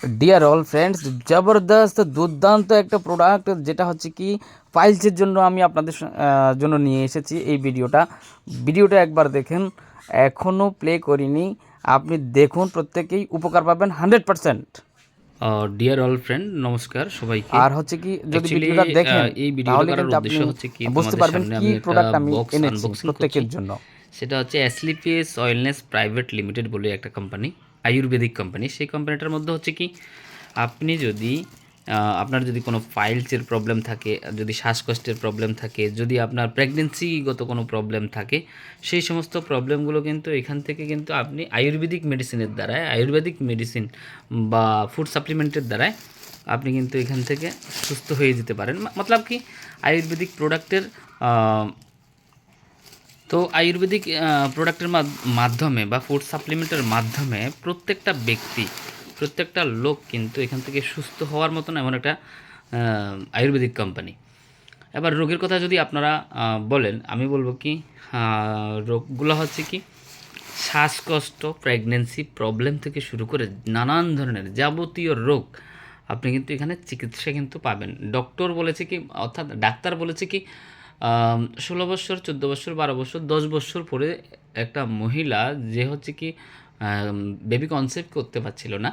Deer all friends জবরদস্ত দুর্দান্ত একটা প্রোডাক্ট যেটা হচ্ছে কি ফাইলসের জন্য আমি আপনাদের জন্য নিয়ে এসেছি এই ভিডিওটা। ভিডিওটা একবার দেখেন এখনও প্লে করিনি। আপনি দেখুন প্রত্যেকেই উপকার পাবেন hundred percent dear all friend নমস্কার সবাইকে। আর হচ্ছে কি যদি ভিডিওটা দেখেন এই ভিডিওটা করার উদ্দেশ্য হচ্ছে কি, বুঝতে পারবেন কি প্রোডাক্ট আমি এনেছি প্রত্যেকের জন্য। সেটা হচ্ছে অ্যাসলিপিএস অয়েলনেস প্রাইভেট লিমিটেড বলে একটা কোম্পানি আয়ুর্বেদিক কোম্পানি সেই কোম্পানিটার মধ্যে হচ্ছে কি, আপনি যদি আপনার যদি কোনো ফাইলসের প্রবলেম থাকে, যদি শ্বাসকষ্টের প্রবলেম থাকে, যদি আপনার প্রেগনেন্সিগত কোনো প্রবলেম থাকে, সেই সমস্ত প্রবলেমগুলো কিন্তু এখান থেকে কিন্তু আপনি আয়ুর্বেদিক মেডিসিনের দ্বারায়, আয়ুর্বেদিক মেডিসিন বা ফুড সাপ্লিমেন্টের দ্বারায় আপনি কিন্তু এখান থেকে সুস্থ হয়ে যেতে পারেন। মতলব কি, আয়ুর্বেদিক প্রোডাক্টের তো আয়ুর্বেদিক প্রোডাক্টের মাধ্যমে বা ফুড সাপ্লিমেন্টের মাধ্যমে প্রত্যেকটা ব্যক্তি, প্রত্যেকটা লোক কিন্তু এখান থেকে সুস্থ হওয়ার মতন এমন একটা আয়ুর্বেদিক কোম্পানি এবার রোগের কথা যদি আপনারা বলেন, আমি বলব কি রোগগুলো হচ্ছে কি, শ্বাসকষ্ট প্রেগনেন্সি প্রবলেম থেকে শুরু করে নানান ধরনের যাবতীয় রোগ আপনি কিন্তু এখানে চিকিৎসা কিন্তু পাবেন। ডক্টর বলেছে কি, অর্থাৎ ডাক্তার বলেছে কি ষোলো বছর, চোদ্দ বছর, বারো বছর, দশ বছর পরে একটা মহিলা যে হচ্ছে কি বেবি কনসেপ্ট করতে পারছিল না,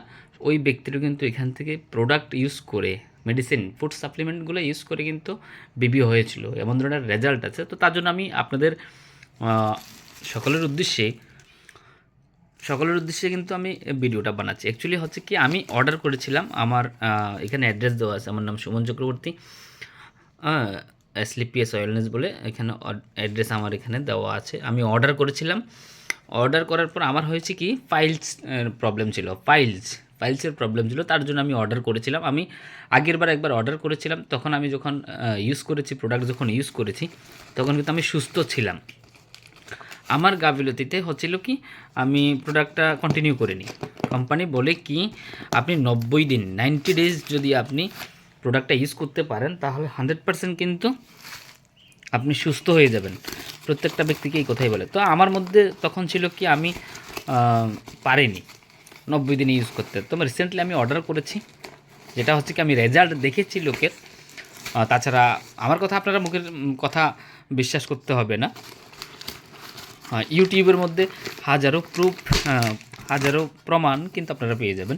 ওই ব্যক্তিরও কিন্তু এখান থেকে প্রোডাক্ট ইউজ করে মেডিসিন ফুড সাপ্লিমেন্টগুলো ইউজ করে কিন্তু বেবি হয়েছিল। এমন ধরনের রেজাল্ট আছে। তো তার জন্য আমি আপনাদের সকলের উদ্দেশ্যে সকলের উদ্দেশ্যে কিন্তু আমি ভিডিওটা বানাচ্ছি। অ্যাকচুয়ালি হচ্ছে কি, আমি অর্ডার করেছিলাম, আমার এখানে অ্যাড্রেস দেওয়া আছে। আমার নাম সুমন চক্রবর্তী। স্লিপিএস ওয়েলনেস বলে এখানে অ্যাড্রেস আমার এখানে দেওয়া আছে। আমি অর্ডার করেছিলাম। অর্ডার করার পর আমার হয়েছে কি, ফাইলস প্রবলেম ছিল, ফাইলস, ফাইলসের প্রবলেম ছিল, তার জন্য আমি অর্ডার করেছিলাম। আমি আগের বার একবার অর্ডার করেছিলাম, তখন আমি যখন ইউজ করেছি প্রোডাক্ট যখন ইউজ করেছি, তখন কিন্তু আমি সুস্থ ছিলাম। আমার গাফিলতিতে হচ্ছিল কি, আমি প্রোডাক্টটা কন্টিনিউ করিনি। কোম্পানি বলে কি, আপনি নব্বই দিন নাইনটি ডেজ যদি আপনি প্রোডাক্টটা ইউজ করতে পারেন, তাহলে হান্ড্রেড পার্সেন্ট কিন্তু আপনি সুস্থ হয়ে যাবেন। প্রত্যেকটা ব্যক্তিকে এই কথাই বলে। তো আমার মধ্যে তখন ছিল কি, আমি পারিনি। নব্বই দিন ইউজ করতে। তো রিসেন্টলি আমি অর্ডার করেছি। যেটা হচ্ছে কি, আমি রেজাল্ট দেখেছি লোকের। তাছাড়া আমার কথা আপনারা মুখের কথা বিশ্বাস করতে হবে না। ইউটিউবের মধ্যে হাজারো প্রুফ হাজারো প্রমাণ কিন্তু আপনারা পেয়ে যাবেন।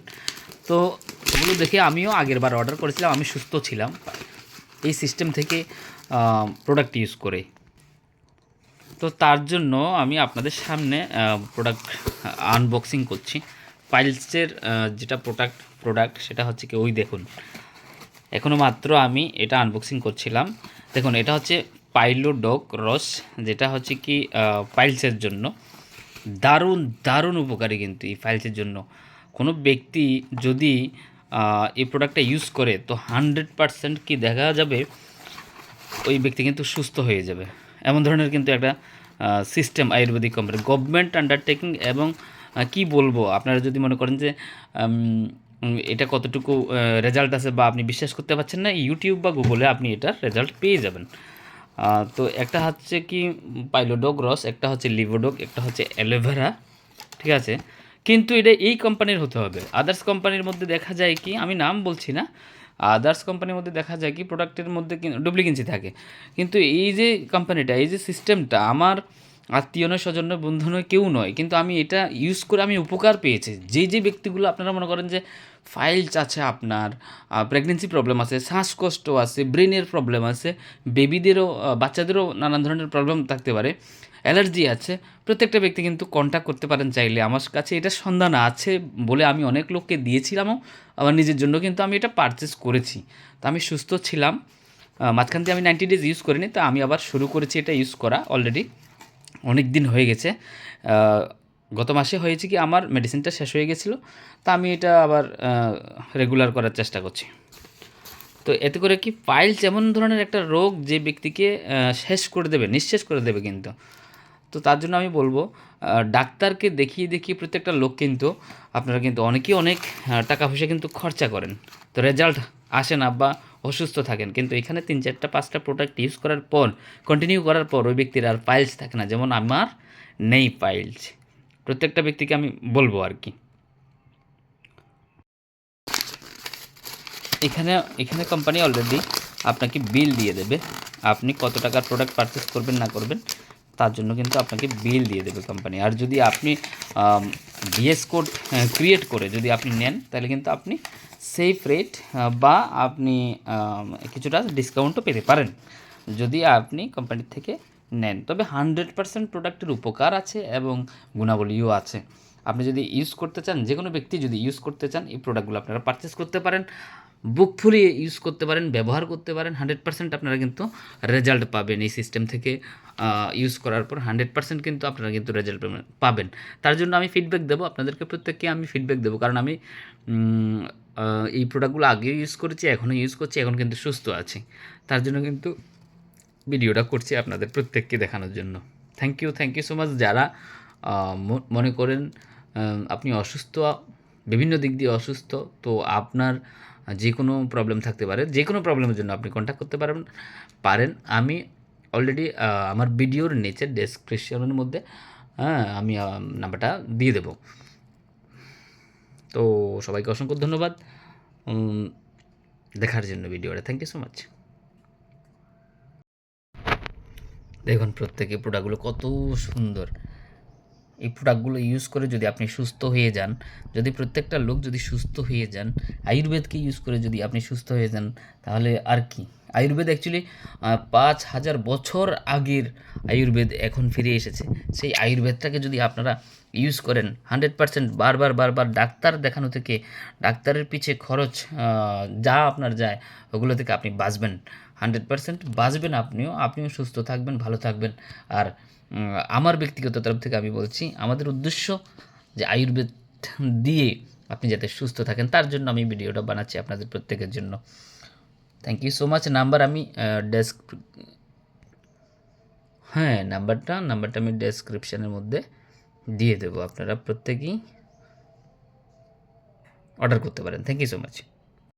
তো ওগুলো দেখে আমিও আগের বার অর্ডার করেছিলাম, আমি সুস্থ ছিলাম। এই সিস্টেম থেকে প্রোডাক্ট ইউজ করে। তো তার জন্য আমি আপনাদের সামনে প্রোডাক্ট আনবক্সিং করছি। পাইলসের যেটা প্রোডাক্ট প্রোডাক্ট সেটা হচ্ছে কি, ওই দেখুন। এখনও মাত্র আমি এটা আনবক্সিং করছিলাম। দেখুন, এটা হচ্ছে পাইলো পাইলোডক রস, যেটা হচ্ছে কি পাইলসের জন্য। দারুণ দারুণ উপকারী কিন্তু এই ফাইলসের জন্য। কোনো ব্যক্তি যদি এই প্রোডাক্টটা ইউজ করে, তো হান্ড্রেড পারসেন্ট কি দেখা যাবে, ওই ব্যক্তি কিন্তু সুস্থ হয়ে যাবে। এমন ধরনের কিন্তু একটা system ayurvedic company government undertaking এবং কি বলব, আপনারা যদি মনে করেন যে এটা কতটুকু রেজাল্ট আছে বা আপনি বিশ্বাস করতে পারছেন না ইউটিউব বা গুগলে আপনি এটার রেজাল্ট পেয়ে যাবেন। তো একটা হচ্ছে কি পাইলোডোগ রস একটা হচ্ছে লিভোডোগ একটা হচ্ছে অ্যালোভেরা ঠিক আছে? কিন্তু এটা এই কোম্পানির হতে হবে। আদার্স কোম্পানির মধ্যে দেখা যায় কি, আমি নাম বলছি না আদার্স কোম্পানির মধ্যে দেখা যায় কি প্রোডাক্টের মধ্যে ডুপ্লিকেন্সি থাকে। কিন্তু এই যে কোম্পানিটা এই যে সিস্টেমটা আমার আত্মীয় নয় স্বজন নয় বন্ধু নয় কেউ নয়। কিন্তু আমি এটা ইউজ করে আমি উপকার পেয়েছি। যে যে ব্যক্তিগুলো আপনারা মনে করেন যে ফাইলস আছে আপনার প্রেগনেন্সি প্রবলেম আছে, শ্বাসকষ্ট আছে ব্রেনের প্রবলেম আছে বেবিদেরও বাচ্চাদেরও নানান ধরনের প্রবলেম থাকতে পারে অ্যালার্জি আছে, প্রত্যেকটা ব্যক্তি কিন্তু কন্ট্যাক্ট করতে পারেন চাইলে। আমার কাছে এটা সন্ধান আছে বলে আমি অনেক লোককে দিয়েছিলামও, আমার নিজের জন্য কিন্তু আমি এটা পারচেস করেছি। তো আমি সুস্থ ছিলাম মাঝখান দিয়ে আমি নাইনটি ডেজ ইউজ করিনি, তো আমি আবার শুরু করেছি এটা ইউজ করা অলরেডি অনেক দিন হয়ে গেছে। গত মাসে হয়েছে কি আমার মেডিসিনটা শেষ হয়ে গেছিল, তা আমি এটা আবার রেগুলার করার চেষ্টা করছি। তো এতে করে কি পাইলস এমন ধরনের একটা রোগ যে ব্যক্তিকে শেষ করে দেবে, নিঃশেষ করে দেবে কিন্তু। তো তার জন্য আমি বলব ডাক্তারকে দেখিয়ে দেখিয়ে প্রত্যেকটা লোক কিন্তু, আপনারা কিন্তু অনেকেই অনেক টাকা পয়সা কিন্তু খরচা করেন। তো রেজাল্ট আসে না বা অসুস্থ থাকেন, কিন্তু এখানে তিন চারটা, পাঁচটা প্রোডাক্ট ইউজ করার পর কন্টিনিউ করার পর ওই ব্যক্তির আর পাইলস থাকে না, যেমন আমার নেই পাইলস প্রত্যেকটা ব্যক্তিকে আমি বলব আর কি। এখানে এখানে কোম্পানি অলরেডি আপনাকে বিল দিয়ে দেবে। আপনি কত টাকার প্রোডাক্ট পারচেস করবেন, না করবেন, তার জন্য কিন্তু আপনাকে বিল দিয়ে দেবে কোম্পানি আর যদি আপনি ডিএস কোড ক্রিয়েট করে যদি আপনি নেন, তাহলে কিন্তু আপনি সেফ রেট বা আপনি কিছুটা ডিসকাউন্টও পেতে পারেন। যদি আপনি কোম্পানির থেকে নেন। তবে হান্ড্রেড পার্সেন্ট প্রোডাক্টের উপকার আছে এবং গুণাবলীও আছে। আপনি যদি ইউজ করতে চান যে কোনো ব্যক্তি যদি ইউজ করতে চান, এই প্রোডাক্টগুলো আপনারা পারচেস করতে পারেন, বুক ইউজ করতে পারেন, ব্যবহার করতে পারেন, হান্ড্রেড পার্সেন্ট আপনারা কিন্তু রেজাল্ট পাবেন এই সিস্টেম থেকে ইউজ করার পর হান্ড্রেড পার্সেন্ট কিন্তু আপনারা কিন্তু রেজাল্ট পাবেন তার জন্য আমি ফিডব্যাক দেবো, আপনাদেরকে প্রত্যেককে আমি ফিডব্যাক দেবো, কারণ আমি এই প্রোডাক্টগুলো আগে ইউজ করেছি, এখনও ইউজ করছি, এখন কিন্তু সুস্থ আছি। তার জন্য কিন্তু ভিডিওটা করছি আপনাদের প্রত্যেককে দেখানোর জন্য। Thank you thank you so much যারা মনে করেন আপনি অসুস্থ, বিভিন্ন দিক দিয়ে অসুস্থ, তো আপনার যে কোনো প্রবলেম থাকতে পারে, যে কোনো প্রবলেমের জন্য আপনি কন্ট্যাক্ট করতে পারেন পারেন, আমি অলরেডি আমার ভিডিওর নিচে ডেসক্রিপশনের মধ্যে হ্যাঁ আমি নাম্বারটা দিয়ে দেবো। তো সবাইকে অসংখ্য ধন্যবাদ। দেখার জন্য ভিডিওটা থ্যাংক ইউ সো মাচ দেখুন প্রত্যেকে প্রোডাক্টগুলো কত সুন্দর। এই প্রোডাক্টগুলো ইউজ করে যদি আপনি সুস্থ হয়ে যান, যদি প্রত্যেকটা লোক যদি সুস্থ হয়ে যান, আয়ুর্বেদকে ইউজ করে যদি আপনি সুস্থ হয়ে যান, তাহলে আর কি? আয়ুর্বেদ অ্যাকচুয়ালি পাঁচ হাজার বছর আগের আয়ুর্বেদ এখন ফিরে এসেছে। সেই আয়ুর্বেদটাকে যদি আপনারা ইউজ করেন হান্ড্রেড পার্সেন্ট বারবার বারবার ডাক্তার দেখানো থেকে, ডাক্তারের পিছে খরচ যা আপনার যায়, ওগুলো থেকে আপনি বাঁচবেন। হান্ড্রেড পার্সেন্ট বাঁচবেন আপনিও আপনিও সুস্থ থাকবেন, ভালো থাকবেন। আর আমার ব্যক্তিগত তরফ থেকে আমি বলছি, আমাদের উদ্দেশ্য যে আয়ুর্বেদ দিয়ে আপনি যাতে সুস্থ থাকেন, তার জন্য আমি ভিডিওটা বানাচ্ছি আপনাদের প্রত্যেকের জন্য। Thank you so much number আমি ডেস্ক হ্যাঁ নাম্বারটা নাম্বারটা আমি ডেসক্রিপশানের মধ্যে দিয়ে দেবো। আপনারা প্রত্যেকেই অর্ডার করতে পারেন। Thank you so much